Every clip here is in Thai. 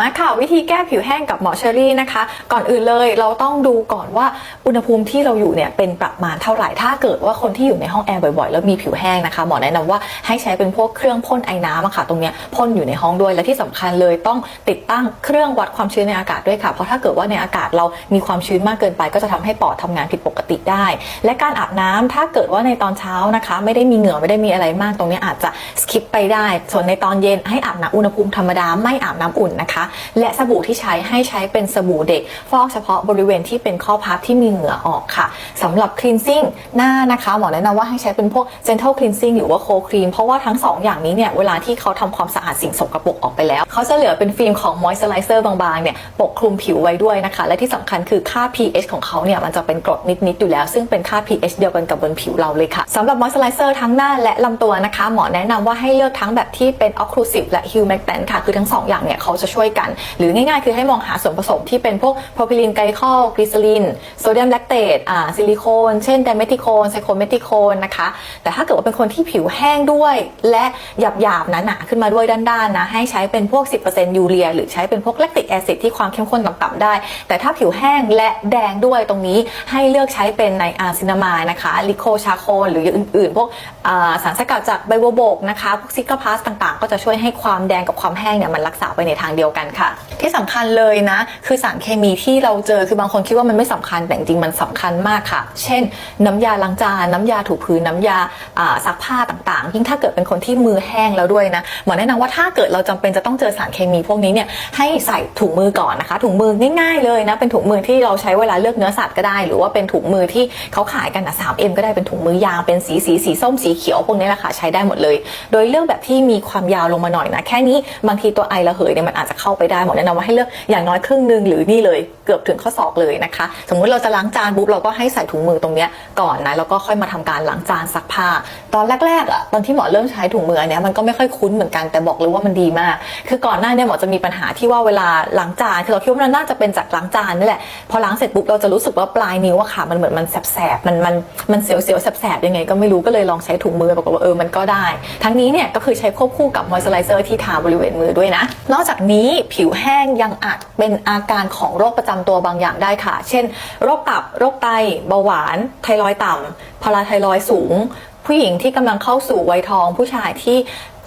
มาค่ะวิธีแก้ผิวแห้งกับหมอเชอรี่นะคะ ก่อนอื่นเลยเราต้องดูก่อนว่าอุณหภูมิที่เราอยู่เนี่ยเป็นประมาณเท่าไหร่ถ้าเกิดว่าคนที่อยู่ในห้องแอร์บ่อยๆ แล้วมีผิวแห้งนะคะหมอแนะนำว่าให้ใช้เป็นพวกเครื่องพ่นไอ้น้ำค่ะตรงเนี้ยพ่นอยู่ในห้องด้วยและที่สำคัญเลยต้องติดตั้งเครื่องวัดความชื้นในอากาศด้วยค่ะเพราะถ้าเกิดว่าในอากาศเรามีความชื้นมากเกินไปก็จะทำให้ปอดทำงานผิดปกติได้ และการอาบน้ำถ้าเกิดว่าในตอนเช้านะคะ ไม่ได้มีเหงื่อไม่ได้มีอะไรมากตรงนี้อาจจะสคิปไปได้ ส่วนในตอนเย็นให้อาบน้ำอุณหภูมิธรรมดาไม่อาบน้ำอุ่นนะคะและสบู่ที่ใช้ให้ใช้เป็นสบู่เด็ก ฟอกเฉพาะบริเวณที่เป็นข้อพับที่มีเหงื่อออกค่ะสำหรับ cleansing หน้านะคะหมอแนะนำว่าให้ใช้เป็นพวก gentle cleansing หรือว่า cold cream เพราะว่าทั้งสองอย่างนี้เนี่ยเวลาที่เขาทำความสะอาดสิ่งสกปรกออกไปแล้ว เขาจะเหลือเป็นฟิล์มของ moisturizer บางๆเนี่ยปกคลุมผิวไว้ด้วยนะคะ และที่สำคัญคือค่า pH ของเขาเนี่ยมันจะเป็นกรดนิดๆอยู่แล้ว ซึ่งเป็นค่า pH เดียวกันกับบนผิวเราเลยค่ะสำหรับ moisturizer ทั้งหน้าและลำตัวนะคะ หมอแนะนำว่าให้เลือกทั้งแบบที่เป็น occlusive และ humectant ค่ะคือทั้งสออย่างเนี่ยเขาจะช่วยกัน หรือง่ายๆ คือให้มองหาส่วนผสมที่เป็นพวก propylene glycol glycerin โซเดียมแลคเตตอ่าซิลิโคนเช่น d i m e t h i c o n e ไซโคเมติโคนนะคะแต่ถ้าเกิดว่าเป็นคนที่ผิวแห้งด้วย และหยาบๆหนาๆขึ้นมาด้วยด้านๆนะให้ใช้เป็นพวก 10%ยูเรีย หรือใช้เป็นพวกแลคติกแอซิดที่ความเข้มข้นต่ำๆได้ แต่ถ้าผิวแห้งและแดงด้วยตรงนี้ให้เลือกใช้เป็นในอาซินามายนะคะลิโคชาโคนหรืออื่นๆ พวกาสารสกัดจากใบบัวบกนะคะพวกซิกาพาสต่างๆ ก็จะช่วยให้ความแดงกับความแห้งเนี่ยมันรักษาไปในทางเดียวกันค่ะ ที่สำคัญเลยนะ คือสารเคมีที่เราเจอคือบางคนคิดว่ามันไม่สำคัญแต่จริงมันสำคัญมากค่ะ เช่น น้ำยาล้างจานน้ำยาถูพื้นน้ำยาอ่าซักผ้าต่างๆ ยิ่งถ้าเกิดเป็นคนที่มือแห้งแล้วด้วยนะหมอแนะนำว่าถ้าเกิดเราจำเป็นจะต้องเจอสารเคมีพวกนี้เนี่ยให้ใส่ถุงมือก่อนนะคะถุงมือง่ายๆเลยนะเป็นถุงมือที่เราใช้เวลาเลือกเนื้อสัตว์ก็ได้ หรือว่าเป็นถุงมือที่เขาขายกันนะ3 m ก็ได้เป็นถุงมือยางเป็นสีสีสีส้มสีเขียวพวกนี้แหละค่ะใช้ได้หมดเลย โดยเลือกแบบที่มีความยาวลงมาหน่อยนะแค่นี้บางทีตัวไอระเหยเนี่ยมันอาจจะเข้าไปได้หมอแนะนำว่าให้เลือกอย่างน้อยครึ่งหนึ่งหรือนี่เลยเกือบถึงข้อศอกเลยนะคะ สมมุติเราจะล้างจานปุ๊บเราก็ให้ใส่ถุงมือตรงเนี้ยก่อนนะแล้วก็ค่อยมาทำการล้างจานซักผ้า ตอนแรกๆอะตอนที่หมอเริ่มใช้ถุงมืออันเนี้ยมันก็ไม่ค่อยคุ้นเหมือนกันแต่บอกเลยว่ามันดีมาก คือก่อนหน้าเนี่ยหมอจะมีปัญหาที่ว่าเวลาล้างจานคือเราคิดว่ามันน่าจะเป็นจากล้างจานนี่แหละพอล้างเสร็จปุ๊บเราจะรู้สึกว่าปลายนิ้วอะค่ะมันเหมือนมันแสบๆมันมันมันเสียวๆแสบๆยังไง ก็ไม่รู้ก็เลยลองใช้ถุงมือปรากฏว่าเออมันก็ได้ ทั้งนี้เนี่ยก็คือใช้ควบคู่กับมอยส์เจอไรเซอร์ที่ทาบริเวณมือด้วยนะ นอกจากนี้ผิวแห้งยังอาจเป็นอาการของโรคประจำตัวบางอย่างได้ค่ะ เช่น โรคตับ โรคไต เบาหวาน ไทรอยด์ต่ำพาราไทรอยสูง ผู้หญิงที่กำลังเข้าสู่วัยทอง ผู้ชายที่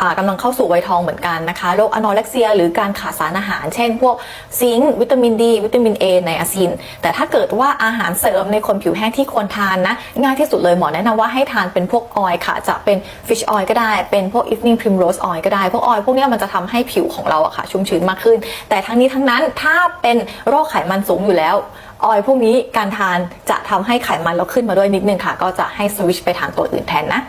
อ่ากำลังเข้าสู่วัยทองเหมือนกันนะคะโรคอนอเร็กเซีย หรือการขาดสารอาหาร เช่น พวกซิงค์วิตามินดี วิตามินเอไนอาซิน แต่ถ้าเกิดว่าอาหารเสริมในคนผิวแห้งที่ควรทานนะ ง่ายที่สุดเลยหมอแนะนำว่าให้ทานเป็นพวกออยค่ะ จะเป็นฟิชออยก็ได้ เป็นพวก evening primrose oil ก็ได้ พวกออยพวกนี้มันจะทำให้ผิวของเราอะค่ะชุ่มชื้นมากขึ้น แต่ทั้งนี้ทั้งนั้นถ้าเป็นโรคไขมันสูงอยู่แล้วออยพวกนี้การทานจะทำให้ไขมันเราขึ้นมาด้วยนิดนึงค่ะ ก็จะให้สวิชไปทานตัวอื่นแทนนะ